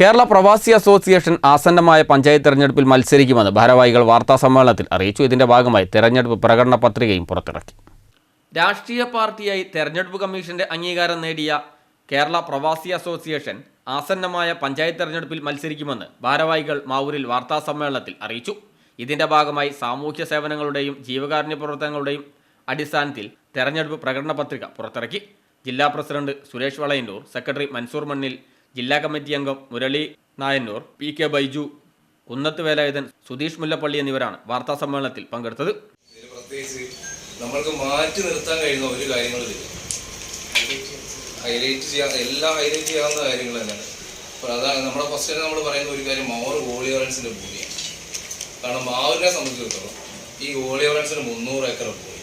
കേരള പ്രവാസി അസോസിയേഷൻ ആസന്നമായ പഞ്ചായത്ത് തെരഞ്ഞെടുപ്പിൽ മത്സരിക്കുമെന്ന് ഭാരവാഹികൾ വാർത്താ സമ്മേളനത്തിൽ അറിയിച്ചു. ഇതിന്റെ ഭാഗമായി തെരഞ്ഞെടുപ്പ് പ്രകടന പത്രികയും പുറത്തിറക്കി. രാഷ്ട്രീയ പാർട്ടിയായി തെരഞ്ഞെടുപ്പ് കമ്മീഷന്റെ അംഗീകാരം നേടിയ കേരള പ്രവാസി അസോസിയേഷൻ ആസന്നമായ പഞ്ചായത്ത് തെരഞ്ഞെടുപ്പിൽ മത്സരിക്കുമെന്ന് ഭാരവാഹികൾ മാവൂരിൽ വാർത്താ സമ്മേളനത്തിൽ അറിയിച്ചു. ഇതിന്റെ ഭാഗമായി സാമൂഹ്യ സേവനങ്ങളുടെയും ജീവകാരുണ്യ പ്രവർത്തനങ്ങളുടെയും അടിസ്ഥാനത്തിൽ തെരഞ്ഞെടുപ്പ് പ്രകടന പത്രിക പുറത്തിറക്കി. ജില്ലാ പ്രസിഡന്റ് സുരേഷ് വളയന്നൂർ സെക്രട്ടറി മൻസൂർ മണ്ണിൽ ജില്ലാ കമ്മിറ്റി അംഗം മുരളി നായന്നൂർ പി കെ ബൈജു കുന്നത്ത് വേലായുധൻ സുധീഷ് മുല്ലപ്പള്ളി എന്നിവരാണ് വാർത്താ സമ്മേളനത്തിൽ പങ്കെടുത്തത്. പ്രത്യേകിച്ച് നമ്മൾക്ക് മാറ്റി നിർത്താൻ കഴിയുന്ന ഒരു കാര്യങ്ങളില്ല ഹൈലൈറ്റ് ചെയ്യാൻ എല്ലാം ഹൈലൈറ്റ് ചെയ്യാവുന്ന കാര്യങ്ങൾ തന്നെയാണ്. അപ്പോൾ അതാണ് നമ്മുടെ ഫസ്റ്റ് നമ്മൾ പറയുന്ന ഒരു കാര്യം മാവൂർ ഗോളിയോറൻസിന്റെ ഭൂമിയാണ്. കാരണം മാവൂരിനെ സംബന്ധിച്ചിടത്തോളം ഈ ഗോളിയോറൻസിന് മുന്നൂറ് ഏക്കർ ഭൂമി.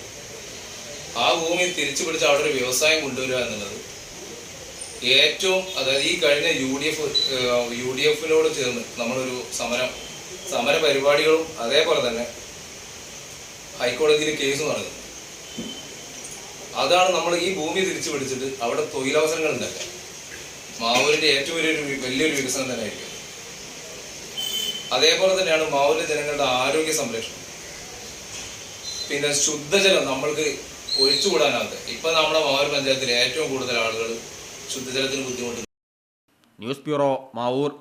ആ ഭൂമി തിരിച്ചു പിടിച്ച് അവിടെ ഒരു വ്യവസായം കൊണ്ടുവരിക എന്നുള്ളത് ഏറ്റവും അതായത് ഈ കഴിഞ്ഞ U D F U D എഫിനോട് ചേർന്ന് നമ്മളൊരു സമരം സമര പരിപാടികളും അതേപോലെ തന്നെ ഹൈക്കോടതിയിൽ കേസ് നടന്നു. അതാണ് നമ്മൾ ഈ ഭൂമി തിരിച്ചു പിടിച്ചിട്ട് അവിടെ തൊഴിലവസരങ്ങൾ ഉണ്ടാക്കുക മാവൂരിന്റെ ഏറ്റവും വലിയൊരു വലിയൊരു വികസനം തന്നെ ആയിരിക്കും അതേപോലെ തന്നെയാണ് മാവൂരിലെ ജനങ്ങളുടെ ആരോഗ്യ സംരക്ഷണം. പിന്നെ ശുദ്ധജലം നമ്മൾക്ക് ഒഴിച്ചുകൂടാനാകത്തെ ഇപ്പൊ നമ്മുടെ മാവൂർ പഞ്ചായത്തിൽ ഏറ്റവും കൂടുതൽ ആളുകൾ ശുദ്ധജലത്തിന് ബുദ്ധിമുട്ട്. News bureau Mavoor.